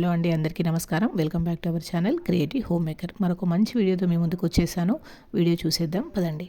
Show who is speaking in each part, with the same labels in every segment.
Speaker 1: Hello అండి అందరికీ నమస్కారం. Welcome back to our channel creative home maker. మరొక మంచి వీడియోతో మీ ముందుకు వచ్చేసాను. వీడియో చూసేద్దాం పదండి.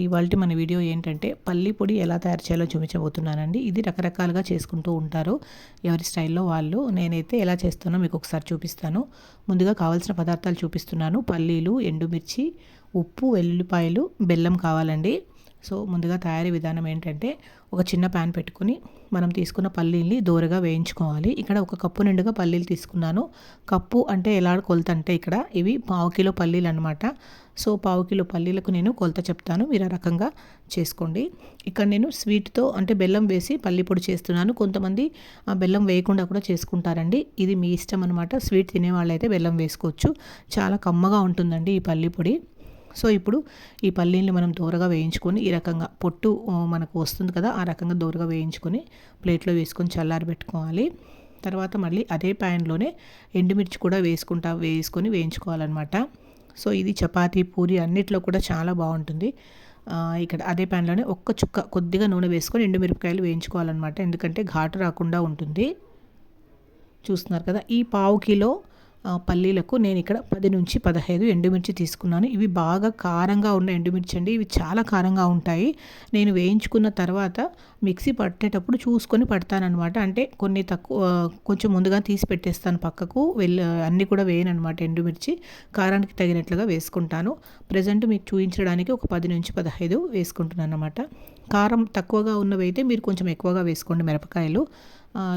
Speaker 1: మరి ఇవాళ మన వీడియో ఏంటంటే పల్లి పొడి ఎలా తయారు చేయాలో చూపించబోతున్నానండి. ఇది రకరకాలుగా చేసుకుంటూ ఉంటారు ఎవరి స్టైల్లో వాళ్ళు. నేనైతే ఎలా చేస్తానో మీకు ఒకసారి చూపిస్తాను. ముందుగా కావాల్సిన పదార్థాలు చూపిస్తున్నాను. పల్లీలు ఎండుమిర్చి ఉప్పు వెల్లుల్లిపాయలు బెల్లం కావాలండి. సో ముందుగా తయారీ విధానం ఏంటంటే ఒక చిన్న ప్యాన్ పెట్టుకుని మనం తీసుకున్న పల్లీల్ని దూరగా వేయించుకోవాలి. ఇక్కడ ఒక కప్పు నిండుగా పల్లీలు తీసుకున్నాను. కప్పు అంటే ఎలా కొలత అంటే ఇక్కడ ఇవి పావు కిలో పల్లీలు అనమాట సో పావు కిలో పల్లీలకు నేను కొలత చెప్తాను. మీరు ఆ రకంగా చేసుకోండి. ఇక్కడ నేను స్వీట్తో అంటే బెల్లం వేసి పల్లీ పొడి చేస్తున్నాను. కొంతమంది ఆ బెల్లం వేయకుండా కూడా చేసుకుంటారండి. ఇది మీ ఇష్టం అనమాట స్వీట్ తినే వాళ్ళైతే బెల్లం వేసుకోవచ్చు. చాలా కమ్మగా ఉంటుందండి ఈ పల్లీ పొడి. సో ఇప్పుడు ఈ పల్లీలు మనం దూరగా వేయించుకొని ఈ రకంగా పొట్టు మనకు వస్తుంది కదా ఆ రకంగా దూరగా వేయించుకొని ప్లేట్లో వేసుకొని చల్లారి పెట్టుకోవాలి తర్వాత మళ్ళీ అదే ప్యాన్లోనే ఎండుమిర్చి కూడా వేసుకుంటా వేసుకొని వేయించుకోవాలన్నమాట. సో ఇది చపాతీ పూరి అన్నిట్లో కూడా చాలా బాగుంటుంది. ఇక్కడ అదే ప్యాన్లోనే ఒక్క చుక్క కొద్దిగా నూనె వేసుకొని ఎండుమిరపకాయలు వేయించుకోవాలన్నమాట. ఎందుకంటే ఘాటు రాకుండా ఉంటుంది. చూస్తున్నారు కదా ఈ పావు కిలో పల్లీలకు నేను ఇక్కడ పది నుంచి పదహైదు ఎండుమిర్చి తీసుకున్నాను. ఇవి బాగా కారంగా ఉన్న ఎండుమిర్చి అండి. ఇవి చాలా కారంగా ఉంటాయి. నేను వేయించుకున్న తర్వాత మిక్సీ పట్టేటప్పుడు చూసుకొని పడతానమాట అంటే కొన్ని తక్కువ కొంచెం ముందుగా తీసి పెట్టేస్తాను పక్కకు. వెళ్ళి అన్నీ కూడా వేయనమాట ఎండుమిర్చి. కారానికి తగినట్లుగా వేసుకుంటాను. ప్రజెంట్ మీకు చూపించడానికి ఒక పది నుంచి పదహైదు వేసుకుంటున్నాను అనమాట కారం తక్కువగా ఉన్నవైతే మీరు కొంచెం ఎక్కువగా వేసుకోండి మిరపకాయలు.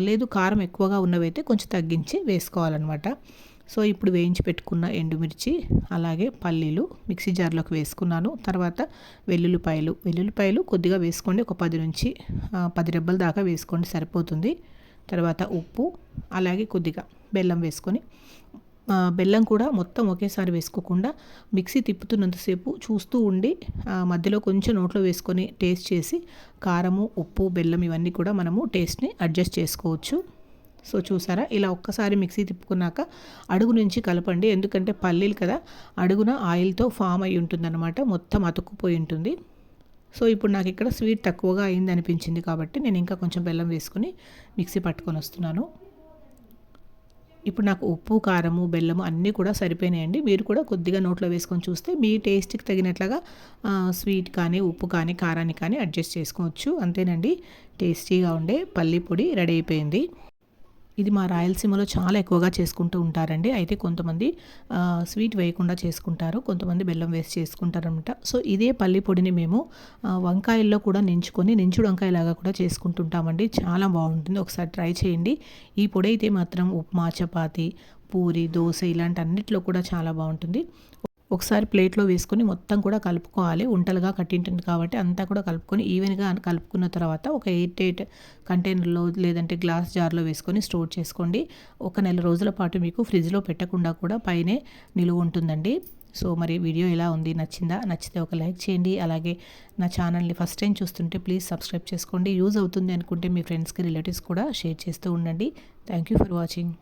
Speaker 1: లేదు కారం ఎక్కువగా ఉన్నవైతే కొంచెం తగ్గించి వేసుకోవాలన్నమాట. సో ఇప్పుడు వేయించి పెట్టుకున్న ఎండుమిర్చి అలాగే పల్లీలు మిక్సీ జార్లోకి వేసుకున్నాను. తర్వాత వెల్లుల్లిపాయలు. వెల్లుల్లిపాయలు కొద్దిగా వేసుకోండి. ఒక పది నుంచి పది రెబ్బల దాకా వేసుకోండి. సరిపోతుంది. తర్వాత ఉప్పు అలాగే కొద్దిగా బెల్లం వేసుకొని బెల్లం కూడా మొత్తం ఒకేసారి వేసుకోకుండా మిక్సీ తిప్పుతున్నంతసేపు చూస్తూ ఉండి మధ్యలో కొంచెం నోట్లో వేసుకొని టేస్ట్ చేసి కారము ఉప్పు బెల్లం ఇవన్నీ కూడా మనము టేస్ట్ని అడ్జస్ట్ చేసుకోవచ్చు. సో చూసారా? ఇలా ఒక్కసారి మిక్సీ తిప్పుకున్నాక అడుగు నుంచి కలపండి. ఎందుకంటే పల్లీలు కదా అడుగున ఆయిల్తో ఫామ్ అయి ఉంటుందన్నమాట. మొత్తం అతుక్కుపోయి ఉంటుంది. సో ఇప్పుడు నాకు ఇక్కడ స్వీట్ తక్కువగా అయింది అనిపించింది కాబట్టి నేను ఇంకా కొంచెం బెల్లం వేసుకుని మిక్సీ పట్టుకొని వస్తున్నాను. ఇప్పుడు నాకు ఉప్పు కారము బెల్లము అన్నీ కూడా సరిపోయినాయండి. మీరు కూడా కొద్దిగా నోట్లో వేసుకొని చూస్తే మీ టేస్ట్కి తగినట్లుగా స్వీట్ కానీ ఉప్పు కానీ కారాన్ని కానీ అడ్జస్ట్ చేసుకోవచ్చు. అంతేనండి. టేస్టీగా ఉండే పల్లి పొడి రెడీ అయిపోయింది. ఇది మా రాయలసీమలో చాలా ఎక్కువగా చేసుకుంటూ ఉంటారండి. అయితే కొంతమంది స్వీట్ వేయకుండా చేసుకుంటారు కొంతమంది బెల్లం వేసి చేసుకుంటారనమాట సో ఇదే పల్లి పొడిని మేము వంకాయల్లో కూడా నించుకొని నించుడు వంకాయలాగా కూడా చేసుకుంటుంటామండి. చాలా బాగుంటుంది. ఒకసారి ట్రై చేయండి. ఈ పొడి అయితే మాత్రం ఉప్మా చపాతి పూరి దోశ ఇలాంటి అన్నిట్లో కూడా చాలా బాగుంటుంది. ఒకసారి ప్లేట్లో వేసుకొని మొత్తం కూడా కలుపుకోవాలి. ఉంటలుగా కట్టింటుంది కాబట్టి అంతా కూడా కలుపుకొని ఈవెన్గా కలుపుకున్న తర్వాత ఒక ఎయిట్ ఎయిట్ కంటైనర్లో లేదంటే గ్లాస్ జార్లో వేసుకొని స్టోర్ చేసుకోండి. ఒక నెల రోజుల పాటు మీకు ఫ్రిడ్జ్లో పెట్టకుండా కూడా పైనే నిలువ ఉంటుందండి. సో మరి వీడియో ఎలా ఉంది? నచ్చిందా? నచ్చితే ఒక లైక్ చేయండి. అలాగే నా ఛానల్ని ఫస్ట్ టైం చూస్తుంటే ప్లీజ్ సబ్స్క్రైబ్ చేసుకోండి. యూజ్ అవుతుంది అనుకుంటే మీ ఫ్రెండ్స్కి రిలేటివ్స్ కూడా షేర్ చేస్తూ ఉండండి. Thank you for watching.